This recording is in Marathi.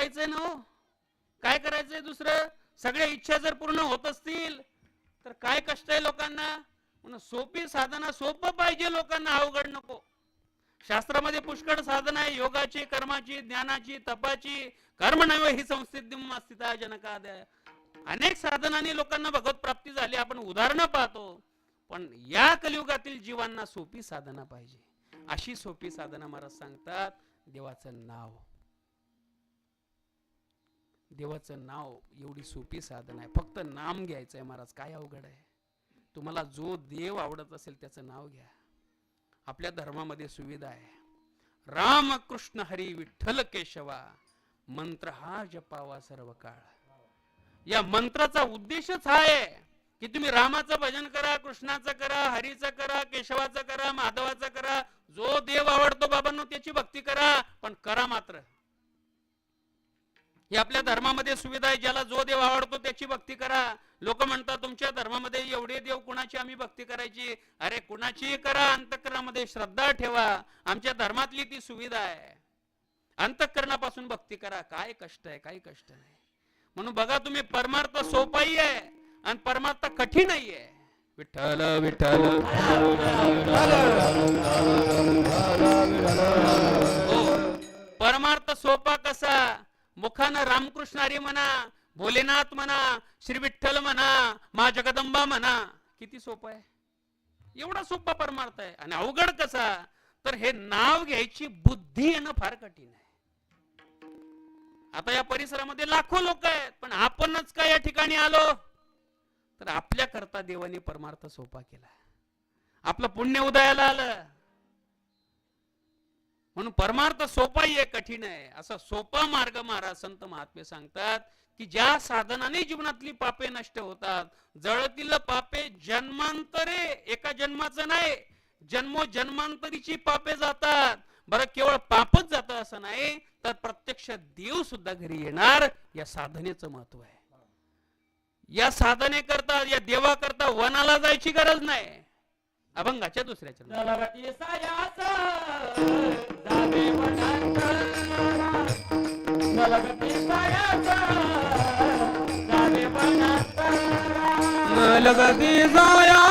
जायचंय ना हो? काय करायचंय दुसरं? सगळ्या इच्छा जर पूर्ण होत असतील तर काय कष्ट आहे लोकांना? म्हणून सोपी साधना सोपं पाहिजे लोकांना अवघड नको. शास्त्रामध्ये पुष्कळ साधन आहे योगाची कर्माची ज्ञानाची तपाची. कर्म नव्हे ही संस्थिती स्थिता जनकादय. अनेक साधनांनी लोकांना भगवत प्राप्ती झाली आपण उदाहरणं पाहतो. पण या कलियुगातील जीवांना सोपी साधना पाहिजे. अशी सोपी साधना महाराज सांगतात देवाचं नाव. देवाचं नाव एवढी सोपी साधन आहे. फक्त नाम घ्यायचं आहे महाराज काय अवघड आहे? तुम्हाला जो देव आवडत असेल त्याचं नाव घ्या. आपल्या धर्मामध्ये सुविधा आहे. राम कृष्ण हरी विठ्ठल केशवा मंत्र हा जपावा सर्व काळ या मंत्राचा उद्देशच हा आहे की तुम्ही रामाचं भजन करा कृष्णाचं करा हरीचं करा केशवाचं करा माधवाचं करा. जो देव आवडतो बाबांनो त्याची भक्ती करा पण करा मात्र. ही आपल्या धर्मामध्ये सुविधा आहे ज्याला जो देव आवडतो त्याची भक्ती करा. लोक म्हणतात तुमच्या धर्मामध्ये एवढे देव कुणाची आम्ही भक्ती करायची? अरे कुणाचीही करा अंतकरणामध्ये श्रद्धा ठेवा. आमच्या धर्मातली ती सुविधा आहे. अंतकरणापासून भक्ती करा. काय कष्ट आहे काही कष्ट नाही. म्हणून बघा तुम्ही परमार्थ सोपाही आहे आणि परमार्थ कठीणही आहे. विठ्ठल विठ्ठल. हो. परमार्थ सोपा कसा? मुखानं रामकृष्ण हरी म्हणा भोलेनाथ म्हणा श्री विठ्ठल म्हणा मा जगदंबा म्हणा. किती सोपं आहे. एवढा सोपा परमार्थ आहे. आणि अवघड कसा? तर हे नाव घ्यायची बुद्धी येणं फार कठीण आहे. आता या परिसरामध्ये लाखो लोक आहेत पण आपणच काय या ठिकाणी आलो? तर आपल्या करता देवाने परमार्थ सोपा केला. आपलं पुण्य उदयाला आलं. म्हणून परमार्थ सोपाही आहे कठीण आहे. असा सोपा मार्ग महाराज संत महात्मे सांगतात की ज्या साधनाने जीवनातली पापे नष्ट होतात जळतील पापे जन्मांतरे एका जन्माचं नाही जन्मो जन्मांतरीची पापे जातात. बरं केवळ पापच जात असं नाही तर प्रत्यक्ष देव सुद्धा घरी येणार या साधनेचं महत्त्व आहे. या साधने करता या देवा करता वनाला जायची गरज नाही. अभंगाच्या दुसऱ्याच्या लगती जाया